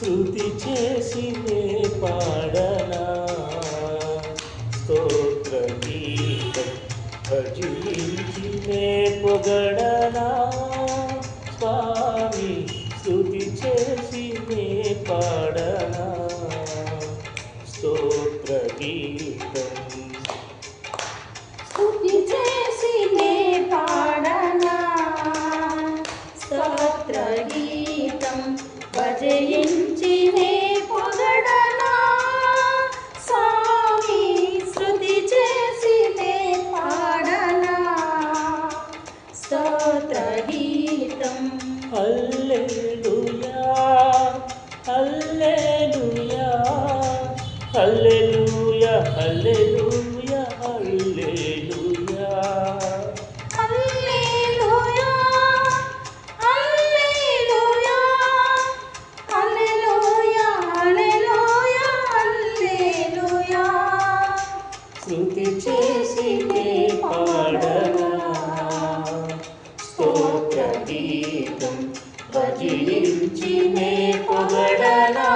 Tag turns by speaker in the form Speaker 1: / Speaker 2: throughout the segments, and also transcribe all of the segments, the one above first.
Speaker 1: స్థుతి చేసి నే పాడనా? స్తోత్ర గీతం భజించి నే పొగడనా? స్వామి స్థుతి చేసి నే పాడనా?
Speaker 2: స్తోత్రగీతం
Speaker 1: హల్లెలూయా హల్లెలూయా హల్లెలూయా హల్లెలూయా హల్లెలూయా. శృతి చేసి పాడ జయించినే పొగడలా.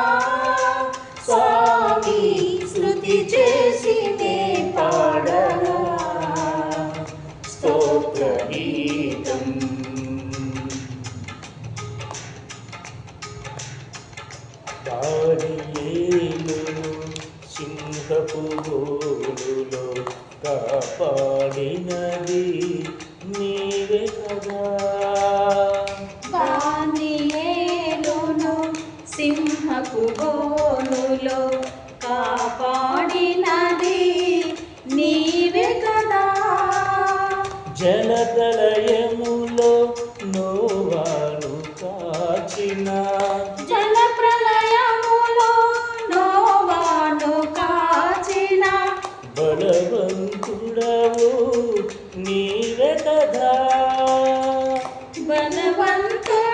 Speaker 1: స్వామి స్తుతి చేసి నే పాడనా స్తోత్ర గీతం. దానియేలును సింహపు గోలులో కాపాడినది నీవే కదా.
Speaker 2: గోనులో కాపాడినది నీవే కదా.
Speaker 1: జలప్రలయములో నోవాను కాచిన.
Speaker 2: జల ప్రళయములో నోవాను కాచిన.
Speaker 1: బలవంతుడవు నీవే కదా.
Speaker 2: బలవంతుడవు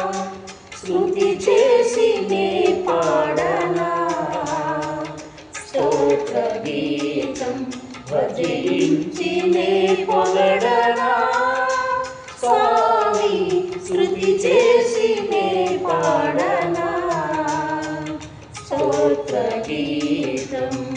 Speaker 1: గీతం భజించి నే పొగడరా స్వామి శృతి చేసి నే పాడనా? స్తోత్ర గీతం